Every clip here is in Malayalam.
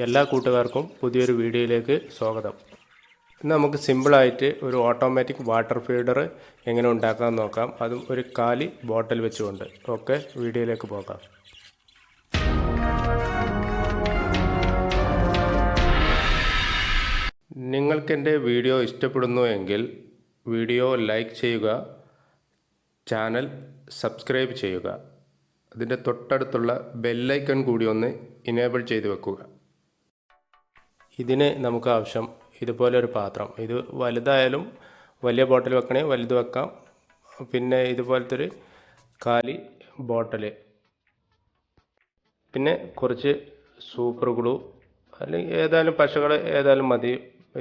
എല്ലാ കൂട്ടുകാർക്കും പുതിയൊരു വീഡിയോയിലേക്ക് സ്വാഗതം. ഇന്ന് നമുക്ക് സിമ്പിളായിട്ട് ഒരു ഓട്ടോമാറ്റിക് വാട്ടർ ഫീഡർ എങ്ങനെ ഉണ്ടാക്കാമെന്ന് നോക്കാം. അതും ഒരു കാലി ബോട്ടിൽ വെച്ചുകൊണ്ട്. ഓക്കെ വീഡിയോയിലേക്ക് പോകാം. നിങ്ങൾക്ക് എന്റെ വീഡിയോ ഇഷ്ടപ്പെടുന്നു എങ്കിൽ വീഡിയോ ലൈക്ക് ചെയ്യുക ചാനൽ സബ്സ്ക്രൈബ് ചെയ്യുക. അതിന്റെ തൊട്ടടുത്തുള്ള ബെല്ലൈക്കൺ കൂടി ഒന്ന് ഇനേബിൾ ചെയ്ത് വെക്കുക. ഇതിന് നമുക്ക് ആവശ്യം ഇതുപോലെ ഒരു പാത്രം. ഇത് വലുതായാലും വലിയ ബോട്ടിൽ വെക്കണേ വലുത് വെക്കാം. പിന്നെ ഇതുപോലത്തെ ഒരു കാലി ബോട്ടിൽ. പിന്നെ കുറച്ച് സൂപ്പർ ഗ്ലൂ. അല്ലെങ്കിൽ ഏതായാലും പശകൾ ഏതായാലും മതി.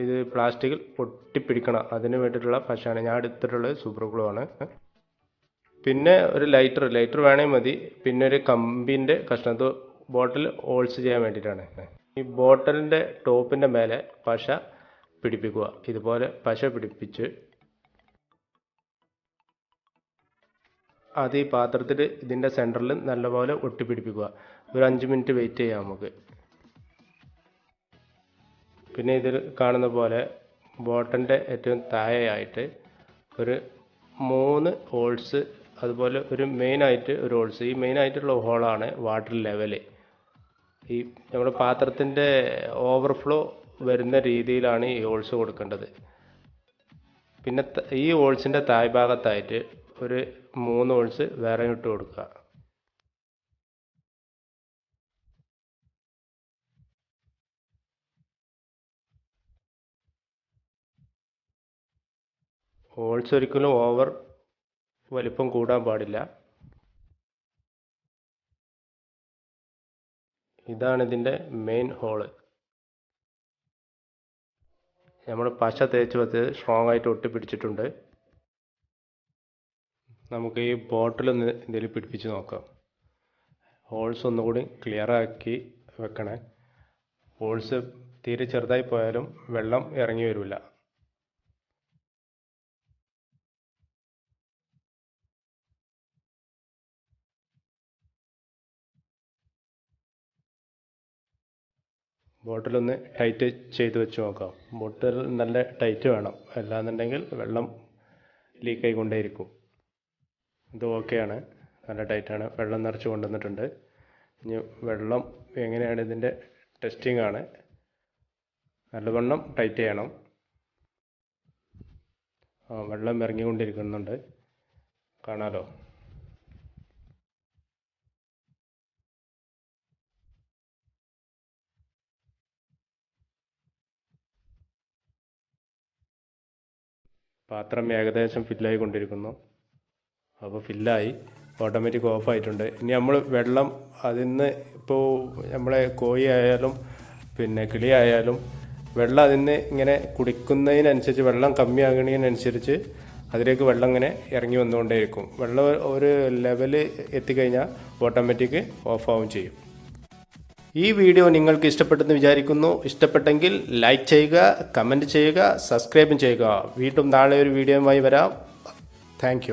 ഇത് പ്ലാസ്റ്റിക്കിൽ ഒട്ടിപ്പിടിക്കണം അതിന് വേണ്ടിയിട്ടുള്ള പശയാണ്. ഞാൻ എടുത്തിട്ടുള്ളത് സൂപ്പർ ഗ്ലൂ ആണ്. പിന്നെ ഒരു ലൈറ്റർ. ലൈറ്റർ വേണേൽ മതി. പിന്നെ ഒരു കമ്പിന്റെ കഷ്ണത്ത് ബോട്ടിൽ ഹോൾസ് ചെയ്യാൻ വേണ്ടിയിട്ടാണ്. ഈ ബോട്ടലിന്റെ ടോപ്പിന്റെ മേലെ പശ പിടിപ്പിക്കുക. ഇതുപോലെ പശ പിടിപ്പിച്ച് അത് ഈ പാത്രത്തിൽ ഇതിന്റെ സെന്ററിൽ നല്ലപോലെ ഒട്ടിപ്പിടിപ്പിക്കുക. ഒരു അഞ്ച് മിനിറ്റ് വെയിറ്റ് ചെയ്യാം നമുക്ക്. പിന്നെ ഇതിൽ കാണുന്ന പോലെ ബോട്ടലിന്റെ ഏറ്റവും താഴെയായിട്ട് ഒരു മൂന്ന് ഹോൾസ് അതുപോലെ ഒരു മെയിനായിട്ട് ഒരു ഹോൾസ് ഈ മെയിനായിട്ടുള്ള ഹോളാണ് വാട്ടർ ലെവൽ ഈ നമ്മുടെ പാത്രത്തിന്റെ ഓവർഫ്ലോ വരുന്ന രീതിയിലാണ് ഈ ഹോൾസ് കൊടുക്കേണ്ടത്. പിന്നെ ഈ ഹോൾസിന്റെ താഴ്ഭാഗത്തായിട്ട് ഒരു മൂന്ന് ഹോൾസ് വേറെ ഇട്ട് കൊടുക്കുക. ഹോൾസ് ഒരിക്കലും ഓവർ വലിപ്പം കൂടാൻ പാടില്ല. ഇതാണ് ഇതിന്റെ മെയിൻ ഹോൾ നമ്മൾ പശ തേച്ച് വെച്ച് സ്ട്രോങ് ആയിട്ട് ഒട്ടിപ്പിടിച്ചിട്ടുണ്ട്. നമുക്ക് ഈ ബോട്ടിലൊന്ന് ഇതിൽ പിടിപ്പിച്ച് നോക്കാം. ഹോൾസ് ഒന്നുകൂടി ക്ലിയർ ആക്കി വെക്കണേ. ഹോൾസ് തീരെ ചെറുതായി പോയാലും വെള്ളം ഇറങ്ങി വരില്ല ബോട്ടിലൊന്ന് ടൈറ്റ് ചെയ്ത് വെച്ച് നോക്കാം. ബോട്ടിൽ നല്ല ടൈറ്റ് വേണം. അല്ലാന്നുണ്ടെങ്കിൽ വെള്ളം ലീക്ക് കൊണ്ടേയിരിക്കും. ഇത് ഓക്കെയാണ് നല്ല ടൈറ്റാണ് വെള്ളം നിറച്ച് കൊണ്ടുവന്നിട്ടുണ്ട്. ഇനി വെള്ളം എങ്ങനെയാണ് ഇതിന്റെ ടെസ്റ്റിംഗ് ആണ്. നല്ലവണ്ണം ടൈറ്റ് ചെയ്യണം. വെള്ളം ഇറങ്ങിക്കൊണ്ടിരിക്കുന്നുണ്ട്. കാണാലോ? പാത്രം ഏകദേശം ഫില്ലായി കൊണ്ടിരിക്കുന്നു. അപ്പോൾ ഫില്ലായി ഓട്ടോമാറ്റിക് ഓഫ് ആയിട്ടുണ്ട്. ഇനി നമ്മൾ വെള്ളം അതിൽ നിന്ന് ഇപ്പോൾ നമ്മളെ കോഴി ആയാലും പിന്നെ കിളി ആയാലും വെള്ളം നിന്ന് ഇങ്ങനെ കുടിക്കുന്നതിനനുസരിച്ച് വെള്ളം കമ്മിയാകുന്നതിനനുസരിച്ച് അതിലേക്ക് വെള്ളം ഇങ്ങനെ ഇറങ്ങി വന്നുകൊണ്ടേയിരിക്കും. വെള്ളം ഒരു ലെവൽ എത്തിക്കഴിഞ്ഞാൽ ഓട്ടോമാറ്റിക് ഓഫ് ആവും ചെയ്യും. ഈ വീഡിയോ നിങ്ങൾക്ക് ഇഷ്ടപ്പെട്ടെന്ന് വിചാരിക്കുന്നു. ഇഷ്ടപ്പെട്ടെങ്കിൽ ലൈക്ക് ചെയ്യുക കമന്റ് ചെയ്യുക സബ്സ്ക്രൈബും ചെയ്യുക. വീണ്ടും നാളെ ഒരു വീഡിയോയുമായി വരാം. താങ്ക്